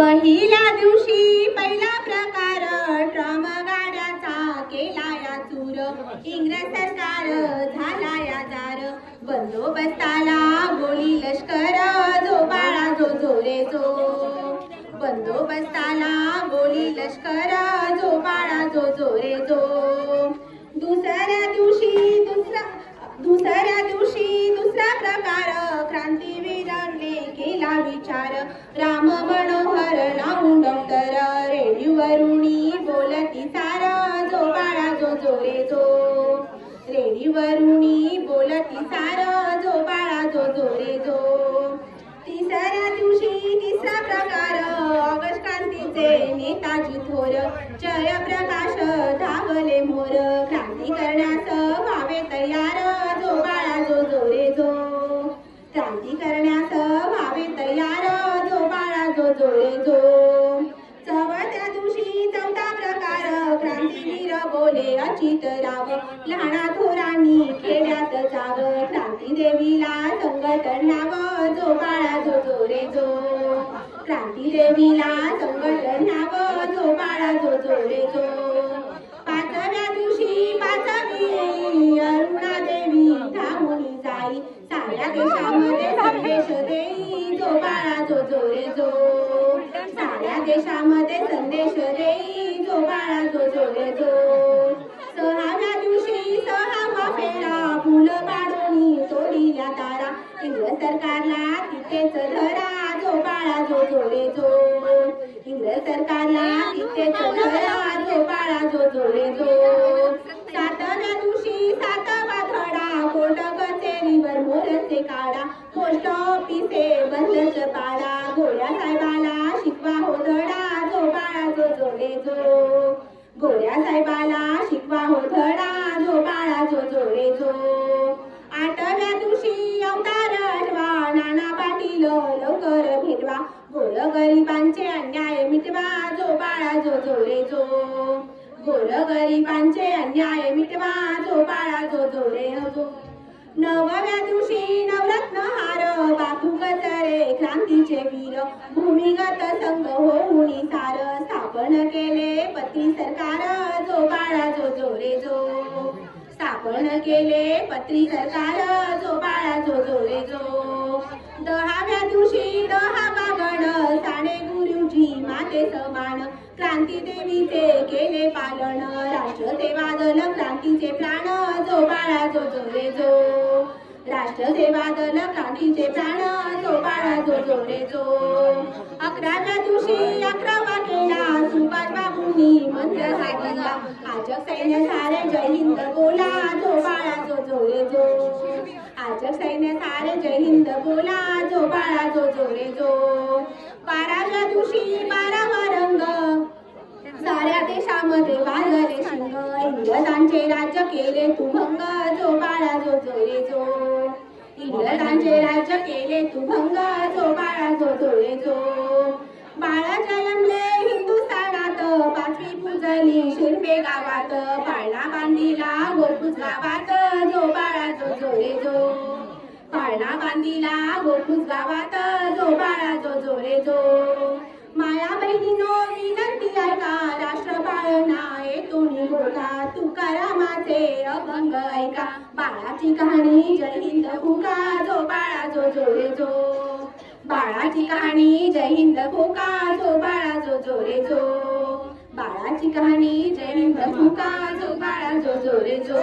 पहिल्या दिवशी पहिला प्रकार ट्रम गाड्याचा केला या चूर. इंग्रज सरकार झाला या जार. बंदोबस्ताला गोळी लष्कर जो बाळा जो जो जो. बंदोबस्ताला गोळी लष्कर जो बाळा जो जो जो. दुसऱ्या मनोहर नाऊ डॉक्टर रेडिओवरुणी बोलती सारा जो बाळा जो जो रे जो. रेडिओवरुणी बोलती सारा जो बाळा जो जोरे जो. तिसऱ्या दिवशी तिसरा प्रकार ऑगस्ट क्रांतीचे नेताजी थोर जय प्रकाश धावले मोर. क्रांती करण्यास व्हावे तयार जो बाळा जो जोरे बोले राव लहाना थोरांनी खेड्यात जाव क्रांती देवीला संकट न्याव जो बाळा जो जो रे जो. क्रांती देवीला संकट न्याव जो बाळा जो जो रे जो. पाचव्या दिवशी पाचवी अरुणा देवी धावून जाई साऱ्या देशामध्ये संदेश देई जो बाळा जो जो रे जो. साऱ्या देशामध्ये संदेश देई जो बाळा जो जो रे जो. इंग्रज सरकारला तिथेच धरा जो बाळा जो जोडे जो इंग्रज सरकारला तिथेच धरा जो बाळा जो जोडे जो सातना दिवशी सातवा धडा कोर्ट कचेरीवर मोरचे काढा. पोस्ट ऑफिसे बंदच पाडा. गोऱ्या साहेबाला शिकवा हो धडा जो बाळा जो जोडे जो गोऱ्या साहेबाला लवकर भेटवा गोर गरिबांचे अन्याय मिटवा. जो बाळा जो जो रे जो गोर गरिबांचे अन्याय मिटवा. जो बाळा जो जो रे जो नवव्या दिवशी नवरत्न हार. बापू गजरे क्रांतीचे वीर. भूमिगत संघ होऊन सार. स्थापन केले पती सरकार. जो बाळा जो जो रे जो स्थापन केले पत्री सरकार. जो बाळा जो जो रे जो दहाव्या दिवशी दहावा गण साने गुरुजी माते समान. क्रांती देवीचे केले पालन राष्ट्रसेवा दल क्रांतीचे प्राण जो बाळा जो जो राष्ट्र सेवा दल क्रांतीचे प्राण जो बाळा जो जोरे जो. अकराव्या दिवशी अकरावा केला सुभाष बाबूंनी मंत्र सांगितला. आजक सैन्य सारे जय हिंद बोला जो बाळा जो आजक सैन्य सारे जय हिंद बोला जो बाळा जो जो रे जो. बाराव्या दिवशी बारावा रंग. साऱ्या देशामध्ये वाजले शिंग. इंग्रजांचे राज्य केले तुभंग. जो बाळा जो जो रे जो. इंग्रजांचे राज्य केले तुभंग. जो बाळा जो जो रे जो. बाळा जन्मले पूजली गावात पाळणा बांधिला गोरपूस गावात जो बाळा जो जोरे जो. पाळणा बांधिला गोरपूस गावात जो बाळा जो जोरे जो. माया बहिणीनो विनंती ऐका राष्ट्र पाळणा तुम्ही बोला तुकारामाचे अभंग ऐका. बाळाची कहाणी जय हिंद हुका जो बाळा जो जोरे जो. बाळाची कहाणी जय हिंद हुका जो बाळा जो जो. ठिकाणी जय हिंद भूका जो बाळा जो जोरे जो